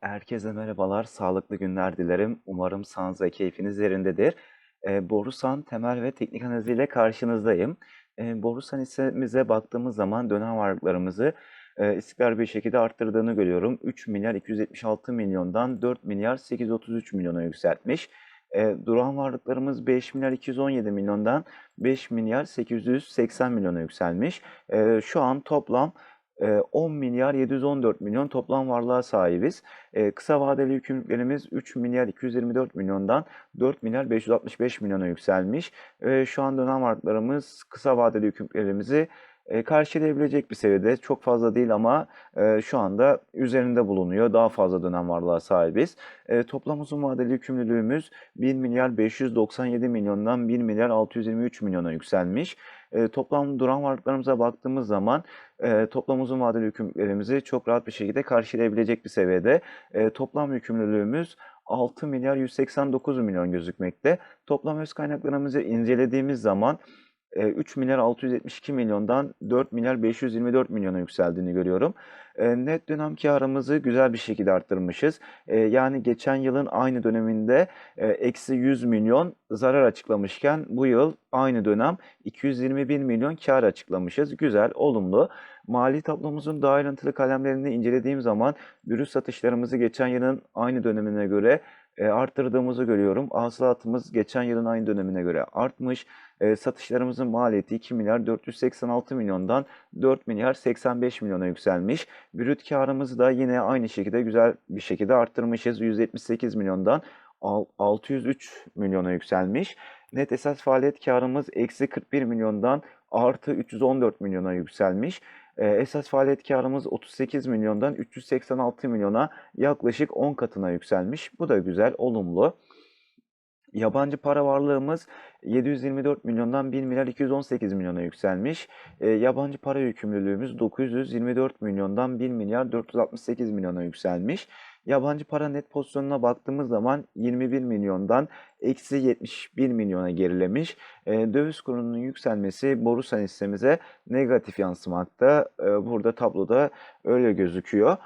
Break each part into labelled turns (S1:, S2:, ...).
S1: Herkese merhabalar, sağlıklı günler dilerim. Umarım sağlığınız ve keyfiniz yerindedir. Eee, Borusan temel ve teknik analiziyle karşınızdayım. Eee, Borusan hissemize baktığımız zaman dönem varlıklarımızı eee, istikrarlı bir şekilde arttırdığını görüyorum. 3 milyar 276 milyondan 4 milyar 833 milyona yükseltmiş. Eee, duran varlıklarımız 5 milyar 217 milyondan 5 milyar 880 milyona yükselmiş. Eee, şu an toplam 10 milyar 714 milyon toplam varlığa sahibiz. Kısa vadeli yükümlülüklerimiz 3 milyar 224 milyondan 4 milyar 565 milyona yükselmiş. Şu an dönem varlıklarımız kısa vadeli yükümlülüklerimizi karşılayabilecek bir seviyede. Çok fazla değil ama şu anda üzerinde bulunuyor. Daha fazla dönem varlığa sahibiz. Toplam uzun vadeli yükümlülüğümüz 1 milyar 597 milyondan 1 milyar 623 milyona yükselmiş. Eee, toplam duran varlıklarımıza baktığımız zaman eee, toplam uzun vadeli yükümlülüklerimizi çok rahat bir şekilde karşılayabilecek bir seviyede. Eee, toplam yükümlülüğümüz 6 milyar 189 milyon gözükmekte. Toplam öz kaynaklarımızı incelediğimiz zaman 3 milyar 672 milyondan 4 milyar 524 milyona yükseldiğini görüyorum. Net dönem karımızı güzel bir şekilde arttırmışız. Yani geçen yılın aynı döneminde eksi 100 milyon zarar açıklamışken bu yıl aynı dönem 221 milyon kar açıklamışız. Güzel, olumlu. Mali tablomuzun daha ayrıntılı kalemlerini incelediğim zaman brüt satışlarımızı geçen yılın aynı dönemine göre arttırdığımızı görüyorum. Hasılatımız geçen yılın aynı dönemine göre artmış. E, satışlarımızın maliyeti 2 milyar 486 milyondan 4 milyar 85 milyona yükselmiş. Brüt karımızı da yine aynı şekilde güzel bir şekilde arttırmışız. 178 milyondan al- 603 milyona yükselmiş. Net esas faaliyet karımız eksi 41 milyondan artı 314 milyona yükselmiş. Ee, esas faaliyet karımız 38 milyondan 386 milyona yaklaşık 10 katına yükselmiş. Bu da güzel, olumlu. Yabancı para varlığımız 724 milyondan 1 milyar 218 milyona yükselmiş. Ee, yabancı para yükümlülüğümüz 924 milyondan 1 milyar 468 milyona yükselmiş. Yabancı para net pozisyonuna baktığımız zaman 21 milyondan eksi 71 milyona gerilemiş. Ee, döviz kurunun yükselmesi Borusan hissemize negatif yansımakta. Ee, burada tabloda öyle gözüküyor.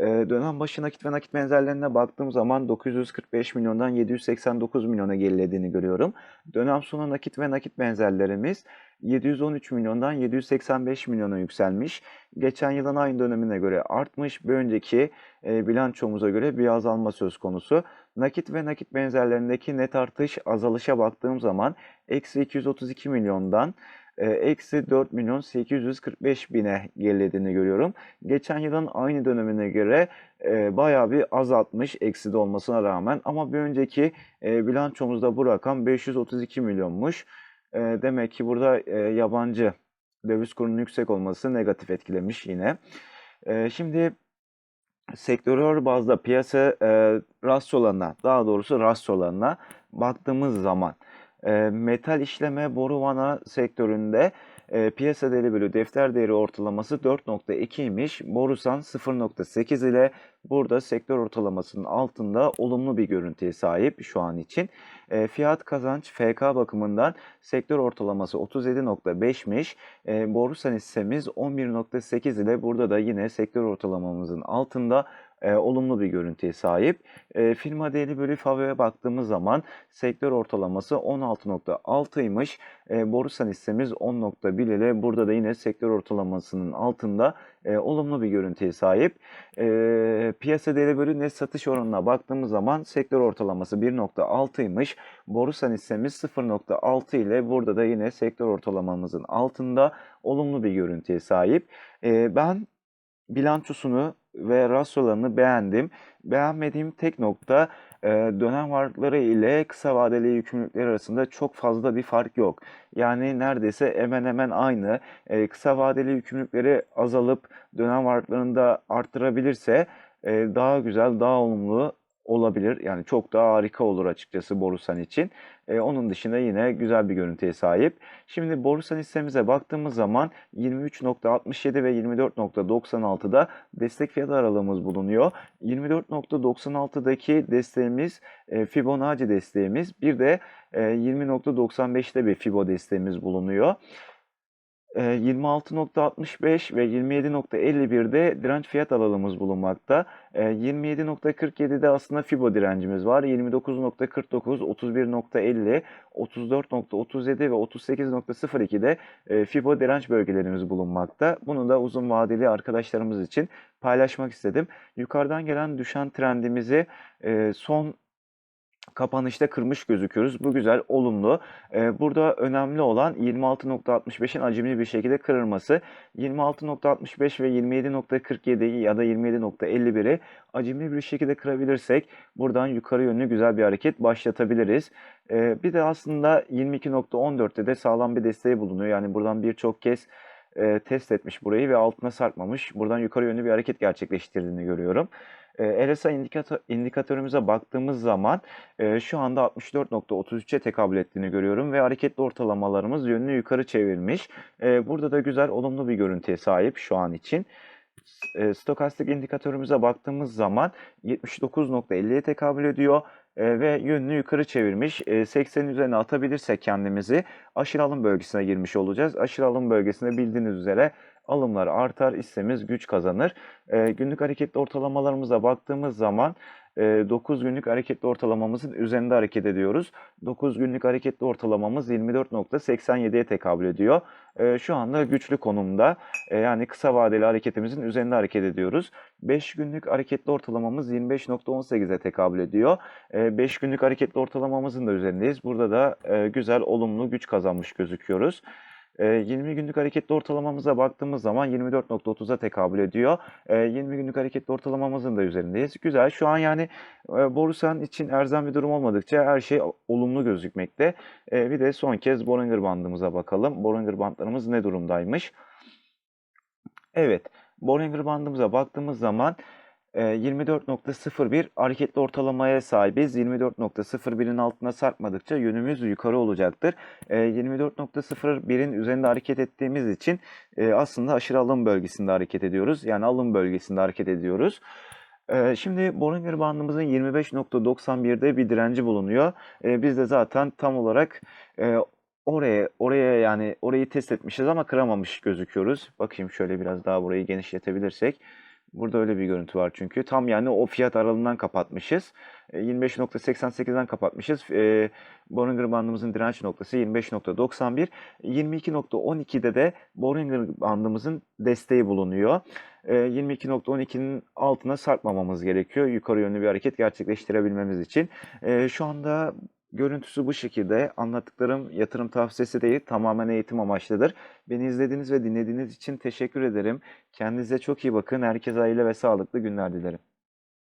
S1: Dönem başı nakit ve nakit benzerlerine baktığım zaman 945 milyondan 789 milyona gerilediğini görüyorum. Dönem sonu nakit ve nakit benzerlerimiz 713 milyondan 785 milyona yükselmiş. Geçen yılın aynı dönemine göre artmış. Bir önceki bilançomuza göre bir azalma söz konusu. Nakit ve nakit benzerlerindeki net artış azalışa baktığım zaman eksi 232 milyondan eksi 4 milyon 845 bine gerilediğini görüyorum. Geçen yılın aynı dönemine göre e, bayağı bir azaltmış eksi de olmasına rağmen ama bir önceki e, bilançomuzda bu rakam 532 milyonmuş. E, demek ki burada e, yabancı döviz kurunun yüksek olması negatif etkilemiş yine. Şimdi sektörel bazda piyasa e, daha doğrusu rasyolarına baktığımız zaman e, metal işleme boru vana sektöründe e, piyasa değeri bölü defter değeri ortalaması 4.2 imiş. Borusan 0.8 ile burada sektör ortalamasının altında olumlu bir görüntüye sahip şu an için. E, fiyat kazanç FK bakımından sektör ortalaması 37.5'miş. E, Borusan hissemiz 11.8 ile burada da yine sektör ortalamamızın altında e, olumlu bir görüntüye sahip. E, firma değeri bölü FAVÖ'ye baktığımız zaman sektör ortalaması 16.6'ymış. E, Borusan hissemiz 10.1 ile burada da yine sektör ortalamasının altında e, olumlu bir görüntüye sahip. E, piyasa değeri bölü net satış oranına baktığımız zaman sektör ortalaması 1.6'ymış. Borusan hissemiz 0.6 ile burada da yine sektör ortalamamızın altında olumlu bir görüntüye sahip. E, ben bilançosunu ve rasyolarını beğendim. Beğenmediğim tek nokta e, dönem varlıkları ile kısa vadeli yükümlülükler arasında çok fazla bir fark yok. Yani neredeyse hemen hemen aynı. E, kısa vadeli yükümlülükleri azalıp dönem varlıklarını da arttırabilirse e, daha güzel, daha olumlu olabilir. Yani çok daha harika olur açıkçası Borusan için. E, onun dışında yine güzel bir görüntüye sahip. Şimdi Borusan hissemize baktığımız zaman 23.67 ve 24.96'da destek fiyat aralığımız bulunuyor. 24.96'daki desteğimiz e, Fibonacci desteğimiz. Bir de e, 20.95'te bir Fibo desteğimiz bulunuyor. Eee, 26.65 ve 27.51'de direnç fiyat alanımız bulunmakta. Eee, 27.47'de aslında Fibo direncimiz var. 29.49, 31.50, 34.37 ve 38.02'de eee, Fibo direnç bölgelerimiz bulunmakta. Bunu da uzun vadeli arkadaşlarımız için paylaşmak istedim. Yukarıdan gelen düşen trendimizi eee, son kapanışta kırmış gözüküyoruz. Bu güzel, olumlu. Eee, burada önemli olan 26.65'in hacimli bir şekilde kırılması. 26.65 ve 27.47'yi ya da 27.51'i hacimli bir şekilde kırabilirsek buradan yukarı yönlü güzel bir hareket başlatabiliriz. Eee, bir de aslında 22.14'te de sağlam bir desteği bulunuyor. Yani buradan birçok kez eee, test etmiş burayı ve altına sarkmamış. Buradan yukarı yönlü bir hareket gerçekleştirdiğini görüyorum. Eee, RSI indikatör, indikatörümüze baktığımız zaman eee, şu anda 64.33'e tekabül ettiğini görüyorum ve hareketli ortalamalarımız yönünü yukarı çevirmiş. Eee, burada da güzel, olumlu bir görüntüye sahip şu an için. Eee, stokastik indikatörümüze baktığımız zaman 79.50'ye tekabül ediyor eee, ve yönünü yukarı çevirmiş. Eee, 80'in üzerine atabilirsek kendimizi aşırı alım bölgesine girmiş olacağız. Aşırı alım bölgesinde bildiğiniz üzere alımlar artar, hissemiz güç kazanır. Eee, günlük hareketli ortalamalarımıza baktığımız zaman eee, 9 günlük hareketli ortalamamızın üzerinde hareket ediyoruz. 9 günlük hareketli ortalamamız 24.87'ye tekabül ediyor. Şu anda güçlü konumda. Yani kısa vadeli hareketimizin üzerinde hareket ediyoruz. 5 günlük hareketli ortalamamız 25.18'e tekabül ediyor. Eee, 5 günlük hareketli ortalamamızın da üzerindeyiz. Burada da güzel, olumlu güç kazanmış gözüküyoruz. Eee, 20 günlük hareketli ortalamamıza baktığımız zaman 24.30'a tekabül ediyor. Eee, 20 günlük hareketli ortalamamızın da üzerindeyiz. Güzel. Şu an yani eee, borsan için erzem bir durum olmadıkça her şey olumlu gözükmekte. Eee, bir de son kez Bollinger bandımıza bakalım. Bollinger bandlarımız ne durumdaymış? Evet, Bollinger bandımıza baktığımız zaman 24.01 hareketli ortalamaya sahibiz. 24.01'in altına sarkmadıkça yönümüz yukarı olacaktır. Eee, 24.01'in üzerinde hareket ettiğimiz için eee, aslında aşırı alım bölgesinde hareket ediyoruz. Yani alım bölgesinde hareket ediyoruz. Eee, şimdi Bollinger bandımızın 25.91'de bir direnci bulunuyor. Biz de zaten tam olarak eee, oraya oraya yani orayı test etmişiz ama kıramamış gözüküyoruz. Bakayım şöyle biraz daha burayı genişletebilirsek. Burada öyle bir görüntü var çünkü. Tam yani o fiyat aralığından kapatmışız. E, 25.88'den kapatmışız. E, Bollinger bandımızın direnç noktası 25.91. 22.12'de de Bollinger bandımızın desteği bulunuyor. E, 22.12'nin altına sarkmamamız gerekiyor. Yukarı yönlü bir hareket gerçekleştirebilmemiz için. E, şu anda görüntüsü bu şekilde. Anlattıklarım yatırım tavsiyesi değil, tamamen eğitim amaçlıdır. Beni izlediğiniz ve dinlediğiniz için teşekkür ederim. Kendinize çok iyi bakın. Herkese hayırlı ve sağlıklı günler dilerim.